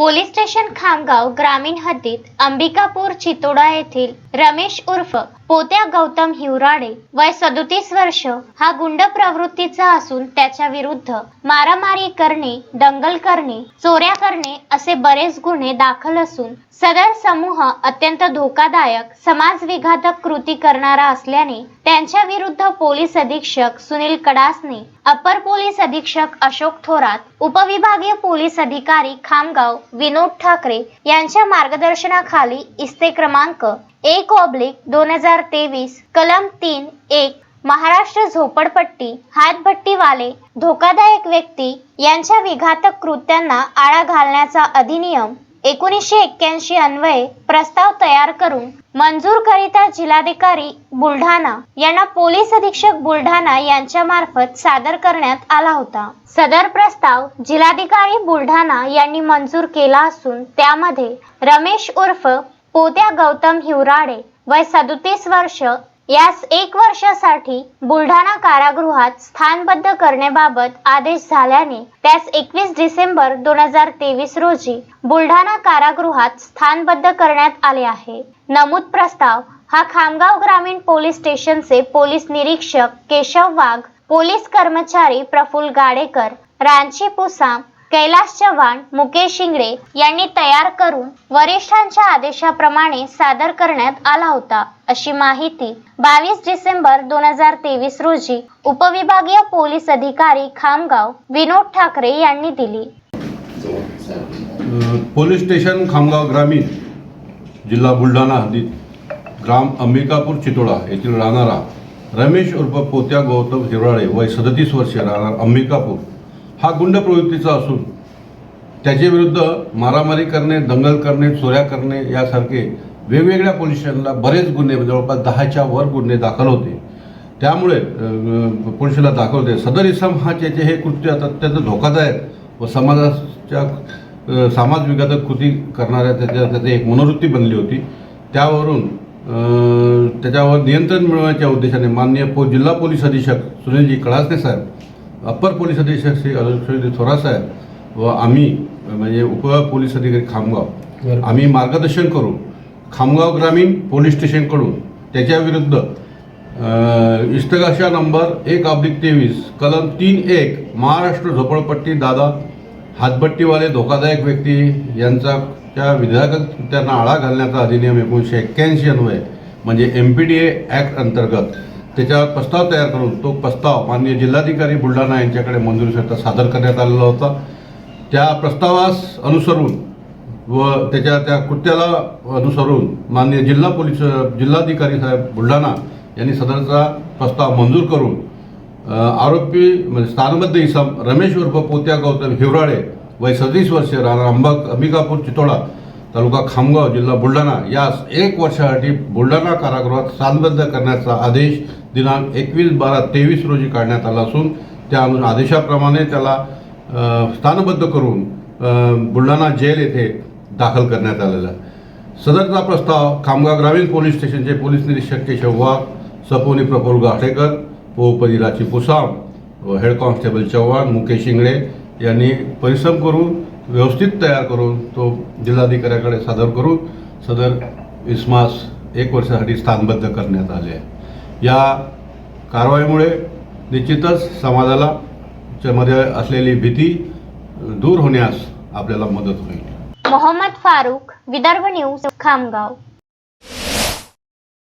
Police station Khamgaon ग्रामीण हद्दीत अंबिकापूर चितोडा येथील रमेश उर्फ पोत्या गौतम हिवराडे वय सदोतीस वर्ष. हा गुंड प्रवृत्तीचा असून त्याच्या विरुद्ध मारामारी करणे दंगल करणे चोऱ्या करणे असे बरेच गुन्हे दाखल असून सदर समूह अत्यंत धोकादायक समाजविघातक कृती करणारा असल्याने त्यांच्या विरुद्ध पोलीस अधीक्षक सुनील कडासने अपर पोलीस अधीक्षक अशोक थोरात उपविभागीय पोलीस अधिकारी खामगाव विनोद ठाकरे यांच्या मार्गदर्शनाखाली इस्ते क्रमांक एक ऑब्लिक दोन हजार तेवीस कलम तीन एक महाराष्ट्र झोपडपट्टी हातभट्टीवाले धोकादायक व्यक्ती यांच्या विघातक कृत्यांना आळा घालण्याचा अधिनियम एकोणीसशे एक्क्याऐंशी अन्वये प्रस्ताव तयार करून मंजूर करिता जिल्हाधिकारी बुलढाणा यांना पोलीस अधीक्षक बुलढाणा यांच्या मार्फत सादर करण्यात आला होता. सदर प्रस्ताव जिल्हाधिकारी बुलढाणा यांनी मंजूर केला असून त्यामध्ये रमेश उर्फ पोत्या गौतम हिवराडे वय सदोतीस वर्ष यास एक वर्षासाठी बुलढाणा कारागृहात स्थानबद्ध करण्याबाबत आदेश झाल्याने त्यास एकवीस डिसेंबर दोन हजार तेवीस रोजी बुलढाणा कारागृहात स्थानबद्ध करण्यात आले आहे. नमूद प्रस्ताव हा खामगाव ग्रामीण पोलीस स्टेशनचे पोलीस निरीक्षक केशव वाघ पोलीस कर्मचारी प्रफुल गाडेकर रांची पुसाम कैलास चव्हाण मुकेश शिंगडे यांनी तयार करून वरिष्ठांच्या आदेशाप्रमाणे सादर करण्यात आला होता. अशी माहिती बावीस डिसेंबर दोन हजार तेवीस रोजी उपविभागीय पोलीस अधिकारी खामगाव विनोद ठाकरे यांनी दिली. पोलीस स्टेशन खामगाव ग्रामीण जिल्हा बुलढाणा हद्दीत ग्राम अंबिकापूर चितोडा येथील राहणारा रमेश उर्फ पोत्या गौतम हिवराळे वय सदतीस वर्ष राहणार अंबिकापूर हा गुंड प्रवृत्तीचा असून त्याच्या विरुद्ध मारामारी करणे दंगल करणे चोऱ्या करणे यासारखे वेगवेगळ्या पोलीस स्टेशनला बरेच गुन्हे जवळपास दहाच्या वर गुन्हे दाखल होते. त्यामुळे पोलिसाला दाखल होते. सदर इसम हा त्याचे हे कृत्य अत्यंत धोकादायक व समाजाच्या समाज विघातक कृती करणाऱ्या त्याच्या त्याची एक मनोवृत्ती बनली होती. त्यावरून त्याच्यावर नियंत्रण मिळवण्याच्या उद्देशाने माननीय पो जिल्हा पोलीस अधीक्षक सुनीलजी कळासने साहेब अप्पर पोलीस अधीक्षक श्री अरुण थोरा साहेब व आम्ही म्हणजे उप पोलीस अधिकारी खामगाव आम्ही मार्गदर्शन करू खामगाव ग्रामीण पोलीस स्टेशनकडून त्याच्याविरुद्ध अ, इस्तगाशा नंबर एक अब्लिक तेवीस कलम तीन एक महाराष्ट्र झोपडपट्टी दादा हातभट्टीवाले धोकादायक व्यक्ती यांचा त्या विधायक त्यांना आळा घालण्याचा अधिनियम एकोणीसशे एक्क्याऐंशी अन्वये म्हणजे M P D A act अंतर्गत. त्याच्यावर प्रस्ताव तयार करून तो प्रस्ताव माननीय जिल्हाधिकारी बुलढाणा यांच्याकडे मंजुरीसाठी सादर करण्यात आलेला होता. त्या प्रस्तावास अनुसरून व त्याच्या त्या कृत्याला अनुसरून माननीय जिल्हा पोलीस जिल्हाधिकारी साहेब बुलढाणा यांनी सदरचा प्रस्ताव मंजूर करून आरोपी म्हणजे स्थानबद्ध इसम रमेश उर्फ पोत्या गौतम हिवराळे वय सदतीस वर्ष राणा अंबा अंबिकापूर चितोडा तालुका खामगाव जिल्हा बुलढाणा. यास एक वर्षासाठी बुलढाणा कारागृहात स्थानबद्ध करण्याचा आदेश दिनांक एकवीस बारा तेवीस रोजी काढण्यात आला असून त्या आदेशाप्रमाणे त्याला स्थानबद्ध करून बुलढाणा जेल येथे दाखल करण्यात आलेला सदरचा प्रस्ताव खामगाव ग्रामीण पोलीस स्टेशनचे पोलीस निरीक्षक केशव वाघ सपोनी प्रफुल गाठेकर पोपदी राची पुसाम व हेड कॉन्स्टेबल चव्हाण मुकेश शिंगडे यांनी परिश्रम करून व्यवस्थित तयार करून तो जिल्हाधिकाऱ्याकडे सादर करून सदर इस्मास एक वर्षासाठी स्थानबद्ध करण्यात आले आहे. या कारवाईमुळे निश्चितच समाजाला च्यामध्ये असलेली भीती दूर होण्यास आपल्याला मदत होईल. मोहम्मद फारूक विदर्भ न्यूज खामगाव.